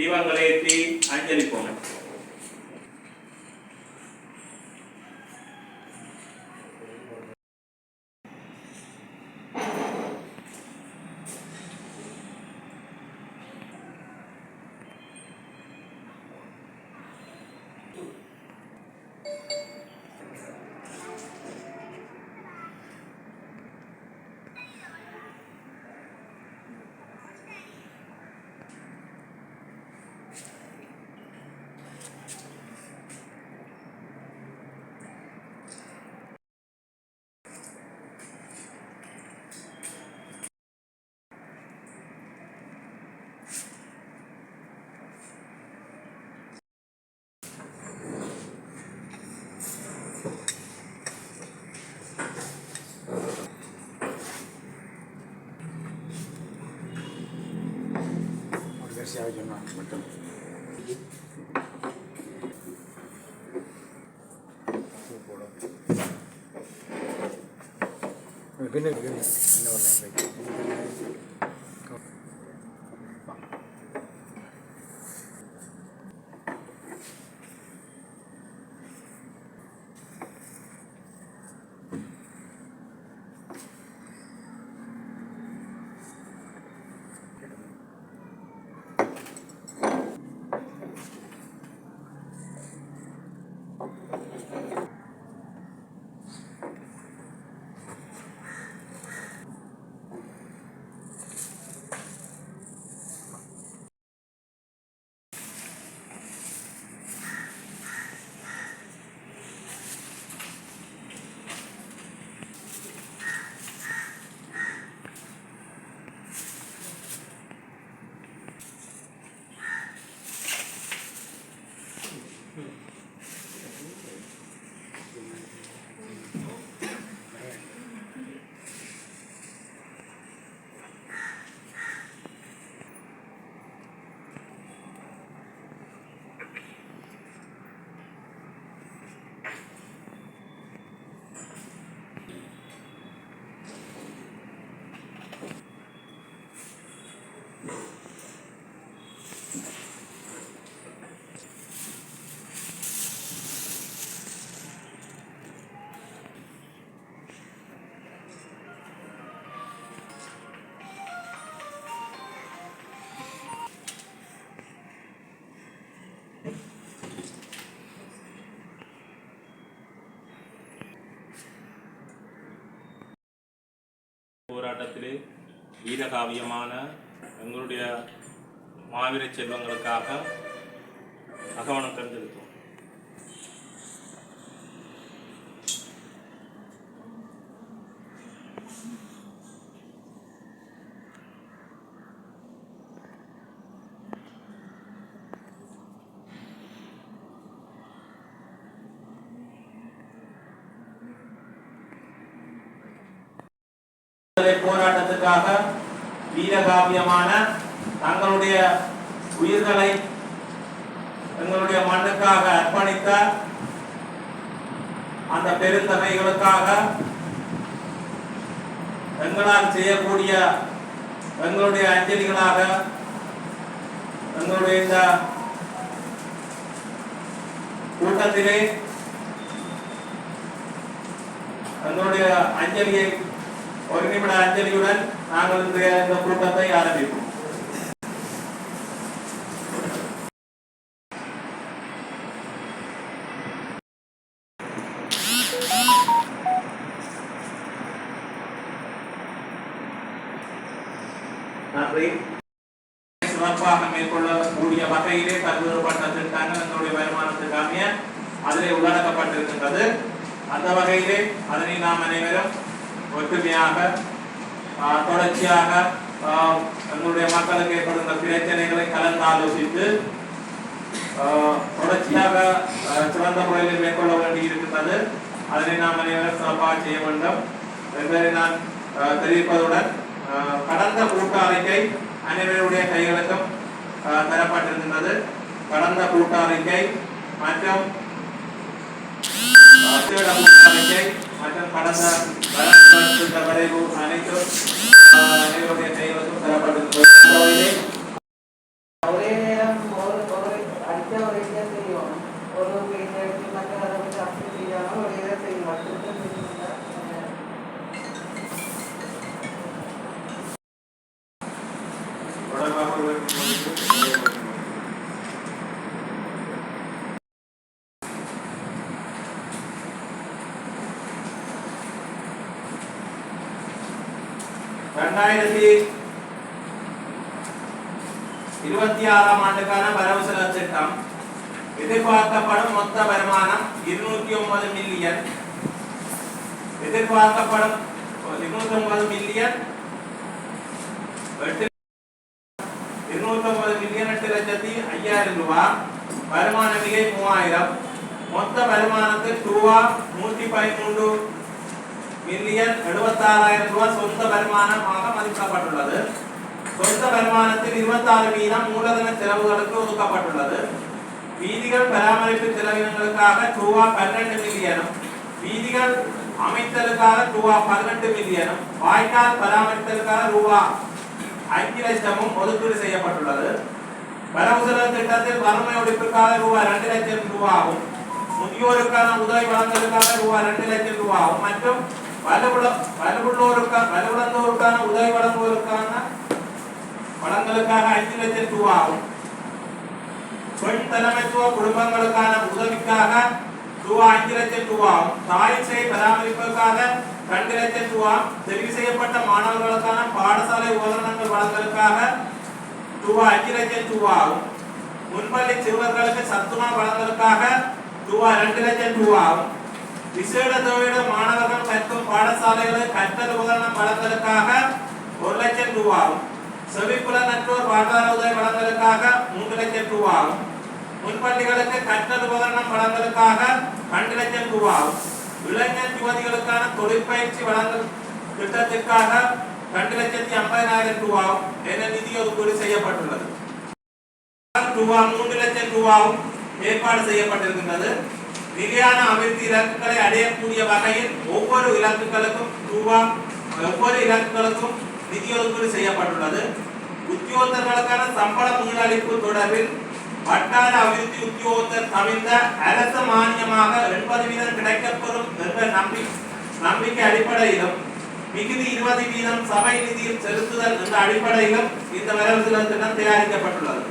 தீபங்களை ஏற்றி அஞ்சலி போங்க மட்டும் பின்னுக்கு என்ன ஒரு வீரகாவியமான எங்களுடைய மாவீர செல்வங்களுக்காக அகவணக்கம் செலுத்துவோம் போராட்டத்துக்காக வீரகாவியமான தங்களுடைய உயிர்களை எங்களுடைய மண்ணுக்காக அர்ப்பணித்த அந்த பெருந்தகைகளுக்காக எங்களால் செய்யக்கூடிய எங்களுடைய அஞ்சலிகளாக எங்களுடைய இந்த கூட்டத்திலே எங்களுடைய அஞ்சலியை ஒரு நிமிட அஞ்சலியுடன் நாங்கள் இன்றைய இந்த கூட்டத்தை ஆரம்பிப்போம். நன்றி. சிறப்பாக மேற்கொள்ளக்கூடிய வகையிலே பல்வேறுபட்ட திட்டங்கள் எங்களுடைய வருமானத்துக்காக அதிலே உள்ளடக்கப்பட்டிருக்கின்றது. அந்த வகையிலே அதனை நாம் அனைவரும் ஒற்றுமையாக தொடர்ச்சியாக ஆஹ், மக்களுக்கு ஏற்படுகின்ற பிரச்சனைகளை கலந்து ஆலோசித்து தொடர்ச்சியாக சிறந்த முறையில் மேற்கொள்ள வேண்டி இருக்கின்றது அதனை நாம் அனைவரும் சிறப்பாக செய்ய வேண்டும். என்பதை நான் தெரிவிப்பதுடன் கடந்த கூட்ட அறிக்கை அனைவருடைய கைகளுக்கும் தரப்பட்டிருக்கின்றது. கடந்த கூட்ட அறிக்கை மற்றும் அத்தியோட கூட்டறிக்கை மற்றும் கடந்த வழக்கு வரைவு அனைத்தும் ஆஹ், அனைவருடைய கைகளுக்கும் தரப்பட்டிருக்கிறது ஒரே நேரம் ஒரு இதை செய்யணும் ஒரு இதை எடுத்து மக்கள் அதை வந்து அப்படி செய்யணும் ஒரு இதை செய்யணும் ரெண்டாயிரத்தி இருபத்தி ஆறாம் ஆண்டுக்கான வரவு செலவு திட்டம். எதிர்பார்க்கப்படும் மொத்த வருமானம் இருநூத்தி ஒன்பது மில்லியன். எதிர்பார்க்கப்படும் இருநூத்தி ஒன்பது மில்லியன் எட்டு ஒன்பது மில்லியன் எட்டு லட்சத்தி ஐயாயிரம் ரூபாய் வருமான விலை மூவாயிரம். மொத்த வருமானத்தில் ரூபா நூத்தி பதிமூன்று மில்லியன் எழுபத்தாறாயிரம் ரூபாய் சொந்த வருமானமாக மதிப்பிடப்பட்டுள்ளது சொந்த வருமானத்தில் இருபத்தாறு வீதம் மூலதன செலவுகளுக்கு ஒதுக்கப்பட்டுள்ளது. வீதிகள் பராமரிப்பு செலவினங்களுக்காக ரூபா பன்னெண்டு மில்லியனும் வீதிகள் அமைத்தலுக்காக ரூபா பதினெட்டு மில்லியனும் வாய்க்கால் பராமரித்தலுக்காக ரூபா ஐந்து லட்சமும் ஒதுக்கீடு செய்யப்பட்டுள்ளது. வரவு செலவு திட்டத்தில் வறுமை ஒழிப்புக்காக ரூபாய் ரெண்டு லட்சம் ரூபாவும் முதியோருக்கான உதவி வழங்கலுக்காக ரூபாய் ரெண்டு லட்சம் ரூபாவும் மற்றும் வலுவுள்ள வலுவுள்ளோருக்கா வலுவிழந்தோருக்கான உதவி வழங்குவதற்கான வளங்களுக்காக ஐந்து லட்சம் ரூபாவும் பெண் தலைமைத்துவ குடும்பங்களுக்கான உதவிக்காக ரூபாய் அஞ்சு லட்சம் ரூபாவும் தாய் சேய் பராமரிப்புக்காக ரெண்டு லட்சம் ரூபாய் தெரிவு செய்யப்பட்ட மாணவர்களுக்கான பாடசாலை உபகரணங்கள் வழங்கலுக்காக ரூபாய் அஞ்சு லட்சம் ரூபாவும் முன்பள்ளி சிறுவர்களுக்கு சத்துமா வழங்கலுக்காக ரூபாய் ரெண்டு லட்சம் ரூபாவும் விசேட தொழில மாணவர்கள் கற்கும் பாடசாலைகளில் கற்றல் உபகரணம் வழங்கலுக்காக ஒரு லட்சம் ரூபாவும் செவிப்புலனற்றோர் வாழ்வார உதவி வழங்கலுக்காக மூன்று லட்சம் ரூபாவும் முன்பள்ளிகளுக்கு கற்றல் உபகரணம் வழங்கலுக்காக ரெண்டு லட்சம் ரூபாவும் இளைஞர் யுவதிகளுக்கான தொழிற்பயிற்சி வழங்கல் திட்டத்திற்காக ரெண்டு லட்சத்தி ஐம்பதாயிரம் ரூபாவும் என நிதி ஒதுக்கீடு செய்யப்பட்டுள்ளது. ரூபா மூன்று லட்சம் ரூபாவும் ஏற்பாடு செய்யப்பட்டிருக்கின்றது. நிலையான அபிவிருத்தி இலக்குகளை அடையக்கூடிய வகையில் ஒவ்வொரு இலக்குகளுக்கும் ரூபா ஒவ்வொரு இலக்குகளுக்கும் நிதி ஒதுக்கீடு செய்யப்பட்டுள்ளது. உத்தியோகத்தர்களுக்கான சம்பள முதலளிப்பு தொடர்பில் வட்டார அபிவிருத்தி உத்தியோகத்தர் தவிர்த்த அரச மானியமாக எண்பது வீதம் கிடைக்கப்பெறும் என்ற நம்பி நம்பிக்கை அடிப்படையிலும் மிகுதி இருபது வீதம் சபை நிதியில் செலுத்துதல் என்ற அடிப்படையிலும் இந்த வரவு செலவு திட்டம் தயாரிக்கப்பட்டுள்ளது.